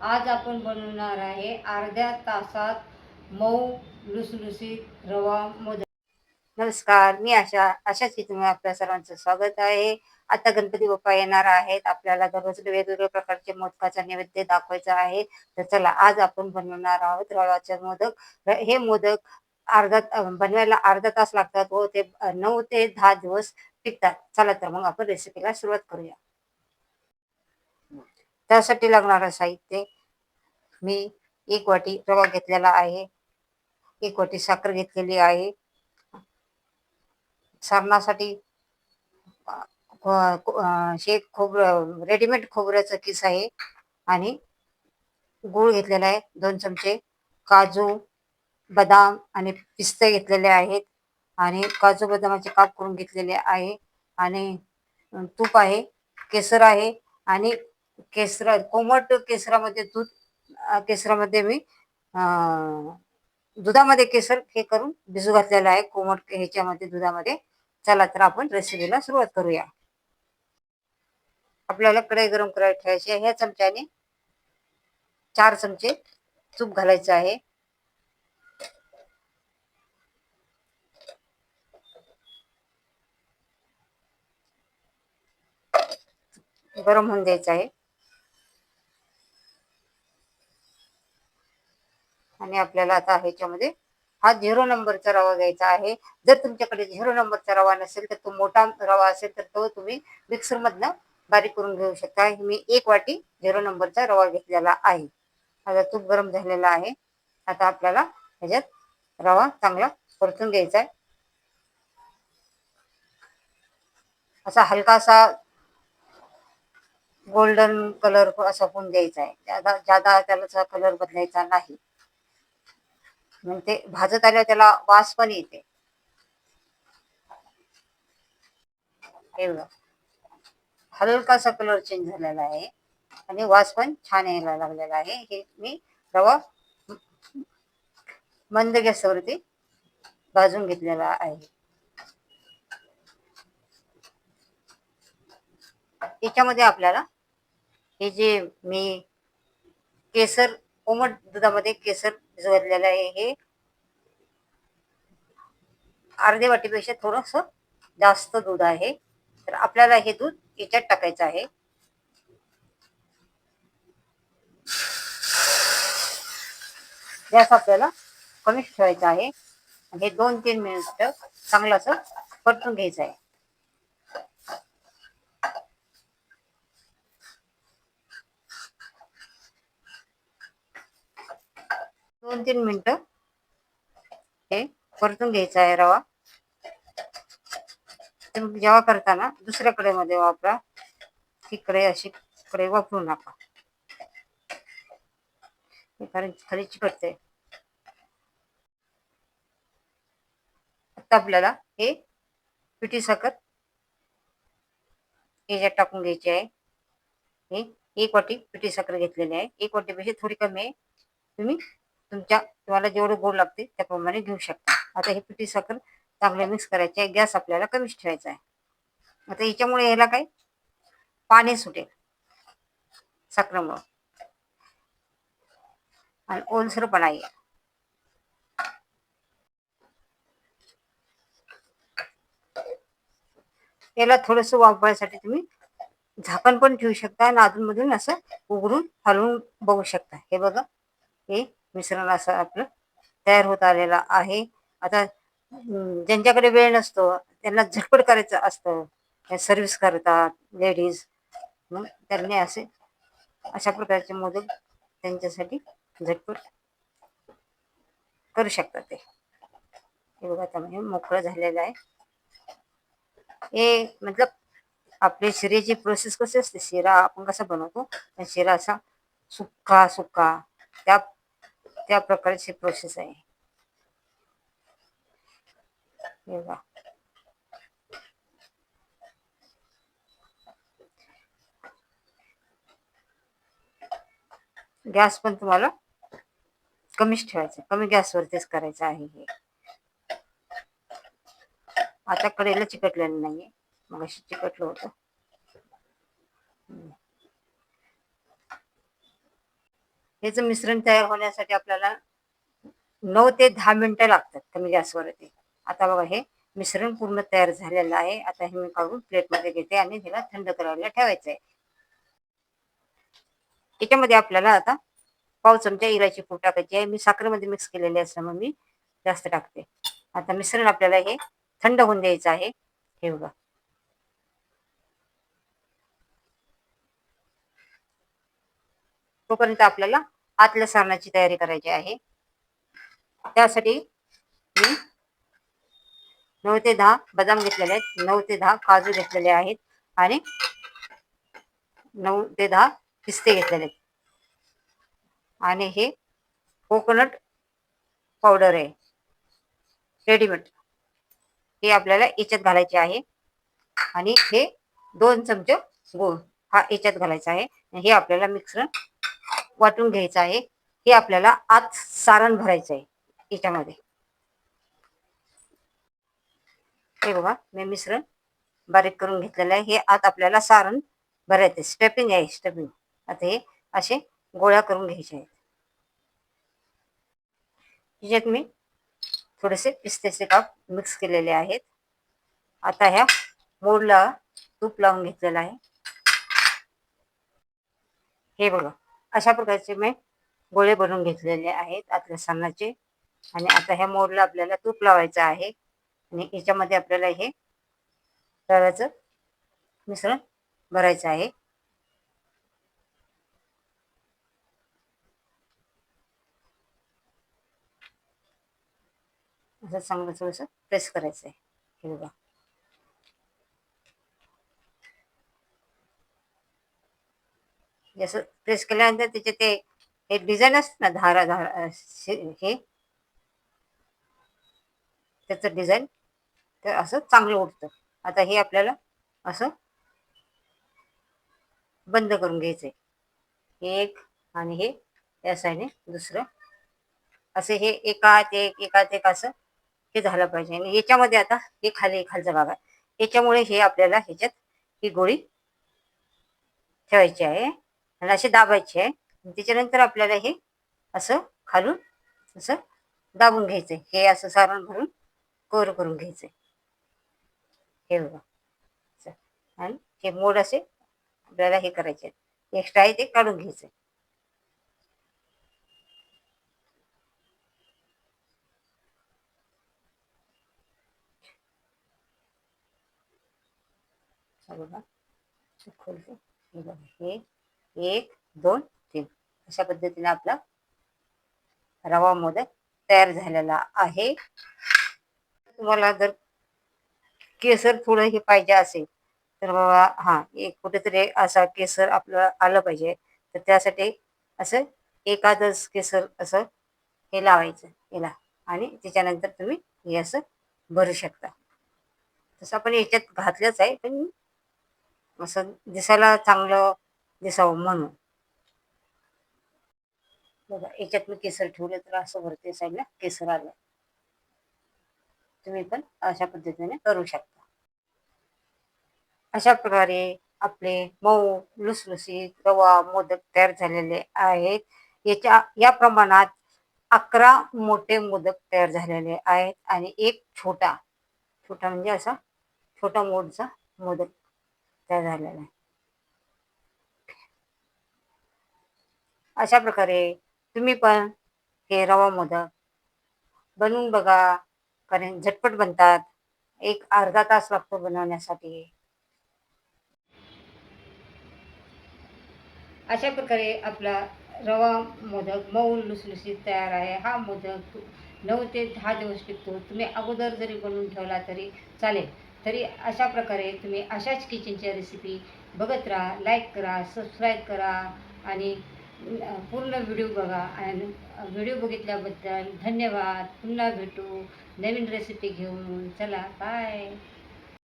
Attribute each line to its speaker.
Speaker 1: आज आपण बनवणार आहे अर्ध्या तासात मऊ लुसलुसीत रवा मोदक. नमस्कार मी आशा आशाच की आपल्या सर्वांचं स्वागत आहे. आता गणपती बाप्पा येणार आहेत. आपल्याला दररोज वेगवेगळ्या प्रकारचे मोदकाचा नैवेद्य दाखवायचा आहे. तर चला आज आपण बनवणार आहोत रवाचे मोदक. हे मोदक अर्धा बनवायला अर्धा तास लागतात व ते नऊ ते दहा दिवस टिकतात. चला तर मग आपण रेसिपीला सुरुवात करूया. त्यासाठी लागणारं साहित्य मी एक वाटी रवा घेतलेला आहे. एक वाटी साखर घेतलेली आहे. सारणासाठी अ, शेक खोबरं रेडीमेड खोबऱ्याचं किस आहे आणि गूळ घेतलेला आहे. दोन चमचे काजू बदाम आणि पिस्ते घेतलेले आहेत आणि काजू बदामाचे काप करून घेतलेले आहे आणि तूप आहे केसर आहे आणि केसरा कोमट केसरामध्ये दूध केसरामध्ये मी दुधामध्ये केसर हे करून भिजू घातलेलं आहे. कोमट ह्याच्यामध्ये दुधामध्ये. चला तर आपण रेसिपीला सुरुवात करूया. आपल्याला कढई गरम करायला ठेवायची आहे. ह्या चमच्याने चार चमचे तूप घालायचं आहे. गरम होऊन द्यायचं आहे. आणि आपल्याला आता ह्याच्यामध्ये हा झिरो नंबरचा रवा घ्यायचा आहे. जर तुमच्याकडे झिरो नंबरचा रवा नसेल तर तो मोठा रवा असेल तर तो तुम्ही मिक्सर मधनं बारीक करून घेऊ शकता. मी एक वाटी झिरो नंबरचा रवा घेतलेला आहे. आता तूप गरम झालेला आहे. आता आपल्याला ह्याच्यात रवा चांगला परतून घ्यायचा आहे. असा हलकासा गोल्डन कलर असा होऊन द्यायचा आहे. ज्यादा ज्यादा त्याला कलर बदलायचा नाही. मग ते भाजत आल्यावर त्याला वास पण येते. एवढं हलकासा कलर चेंज झालेला आहे. आणि वास पण छान यायला लागलेला आहे. हे मी रवा मंद गॅसवरती भाजून घेतलेला आहे. याच्यामध्ये आपल्याला हे जे मी केसर कोमट दुधामध्ये केसर भिजवलेलं आहे हे. अर्धे वाटीपेक्षा थोडस जास्त दूध आहे. तर आपल्याला हे दूध याच्यात टाकायचं आहे. गॅस आपल्याला कमीच ठेवायचा आहे. हे दोन तीन मिनिट चांगलं असं परतून घ्यायचं आहे. दोन तीन मिनिट. हे परतून घ्यायचं आहे रवा. तुम्ही जेव्हा करताना दुसऱ्या कडेमध्ये वापरा. तिकडे कडे अशी कडे वापरू नका. कारण खाली चिकटते. आता आपल्याला हे पिठी साखर याच्यात टाकून घ्यायची आहे. हे एक वाटी पिठी साखर घेतलेली आहे. एक वाटीपेक्षा थोडी कमी आहे. तुम्ही तुमच्या तुम्हाला जेवढं गोड लागते त्याप्रमाणे घेऊ शकता. आता हे पिठी साखर चांगले मिक्स करायचे आहे. गॅस आपल्याला कमीच ठेवायचा आहे. आता याच्यामुळे याला काय? पाणी सुटेल साखरेमुळं. आणि ओलसरपणा येईल याला थोडस वापरायसाठी तुम्ही झाकण पण ठेवू शकता आणि अधूनमधून असं उघडून हलवून बघू शकता. हे बघा. हे मिश्रण असं आपलं तयार होत आलेलं आहे. आता ज्यांच्याकडे वेळ नसतो त्यांना झटपट करायचं असतं. सर्व्हिस करतात लेडीज मग त्यांनी असे अशा प्रकारचे मोदक त्यांच्यासाठी झटपट करू शकतात ते. हे बघा त्यामध्ये मोकळं झालेलं आहे. हे मतलब आपले शिरेची प्रोसेस कशी असते? शिरा आपण कसा बनवतो? त्या शिरा असा सुक्का सुक्का. त्या त्या प्रकारची प्रोसेस आहे. हे बघा. गॅस पण तुम्हाला कमीच ठेवायचा कमी गॅसवरतीच करायचं आहे हे. आता कडेला चिकटलेलं नाहीये. मग अशी चिकटलं होतं. ह्याचं मिश्रण तयार होण्यासाठी आपल्याला नऊ ते दहा मिनिटं लागतात कमी गॅसवरती. आता बघा हे मिश्रण पूर्ण तयार झालेलं आहे. आता हे मी काढून प्लेटमध्ये घेते आणि हिला थंड करायला ठेवायचं आहे त्याच्यामध्ये आपल्याला आता पाव चमचा इलायची पूड टाकायची आहे. मी साखरेमध्ये मिक्स केलेली असल्यामुळे मी जास्त टाकते. आता मिश्रण आपल्याला हे थंड होऊन द्यायचं आहे. हे बघा. तोपर्यंत आपल्याला आतल्या सारणाची तयारी करायची आहे. त्यासाठी मी नऊ ते दहा बदाम घेतलेले आहेत. नऊ ते दहा काजू घेतलेले आहेत. आणि नऊ ते दहा पिस्ते घेतलेले आहेत. आणि हे कोकोनट पावडर आहे. रेडीमेड. हे आपल्याला याच्यात घालायचे आहे. आणि हे दोन चमचे गूळ हा याच्यात घालायचा आहे. हे आपल्याला मिक्सर वाटून घ्यायचं आहे. हे आपल्याला आत सारण भरायचं आहे याच्यामध्ये. हे बघा मी मिश्रण बारीक करून घेतलेलं आहे. हे आत आपल्याला सारण भरायचं स्टेपिंग आहे स्टेपिंग आता हे असे गोळ्या करून घ्यायचे आहेत. ह्याच्यात मी थोडेसे पिस्त्याचे काप मिक्स केलेले आहेत. आता ह्या मोडला तूप लावून घेतलेलं आहे. हे बघा अशा प्रकारचे मी गोळे बनवून घेतलेले आहेत आतल्या सणाचे. आणि आता ह्या मोडला आपल्याला तूप लावायचं आहे. आणि याच्यामध्ये आपल्याला हे रव्याचं मिश्रण भरायचं आहे. असं चांगलं थोडंसं प्रेस करायचं आहे. हे बघा. जसं प्रेस केल्यानंतर त्याचे ते हे डिझाईन असत ना धारा धारा हे. त्याचं डिझाईन. तर असं चांगलं उठतं आता हे आपल्याला असं बंद करून घ्यायचंय. एक आणि हे या साईडने दुसरं. असे हे एकात एक एकात एक असं हे झालं पाहिजे. आणि याच्यामध्ये आता हे खाली खालचा भाग आहे. याच्यामुळे हे आपल्याला ह्याच्यात ही गोळी ठेवायची आहे. आणि असे दाबायचे. आहे त्याच्यानंतर आपल्याला हे असं खालून असं दाबून घ्यायचंय हे असं सारण भरून कोर करून घ्यायचंय हे बघा. आणि हे मोड असे आपल्याला हे करायचे. एक्स्ट्रा आहे ते काढून घ्यायचंय बघा. खोलते. हे बघा. हे एक दोन तीन. अशा पद्धतीने आपला रवा मोदक तयार झालेला आहे. तुम्हाला जर केसर थोडं हे पाहिजे असेल तर बाबा हा एक कुठेतरी असा केसर आपलं आलं पाहिजे. तर त्यासाठी असं एकादश केसर असं हे लावायचं याला. आणि त्याच्यानंतर तुम्ही हे असं भरू शकता. तसं आपण याच्यात घातलंच आहे पण असं दिसायला चांगलं दिसावं म्हणून. बघा याच्यात मी केसर ठेवलं तर असं वरती साईडला केसर आलं. तुम्ही पण अशा पद्धतीने करू शकता. अशा प्रकारे आपले मऊ लुसलुसीत रवा मोदक तयार झालेले आहेत. याच्या या प्रमाणात अकरा मोठे मोदक तयार झालेले आहेत आणि एक छोटा छोटा म्हणजे असा छोटा मोठचा मोदक तयार झालेला आहे. अशा प्रकारे तुम्ही पण हे रवा मोदक बनवून बघा. कारण झटपट बनतात. एक अर्धा तास लागतो बनवण्यासाठी. अशा प्रकारे आपला रवा मोदक मऊ लुसलुसीत तयार आहे. हा मोदक नऊ ते दहा दिवस टिकतो. तुम्ही अगोदर जरी बनवून ठेवला तरी चालेल. तरी अशा प्रकारे तुम्ही अशाच किचनच्या रेसिपी बघत राहा लाईक करा सबस्क्राईब करा आणि पूर्ण व्हिडिओ बघा आणि व्हिडिओ बघितल्याबद्दल धन्यवाद. पुन्हा भेटू. नवीन रेसिपी घेऊन. चला बाय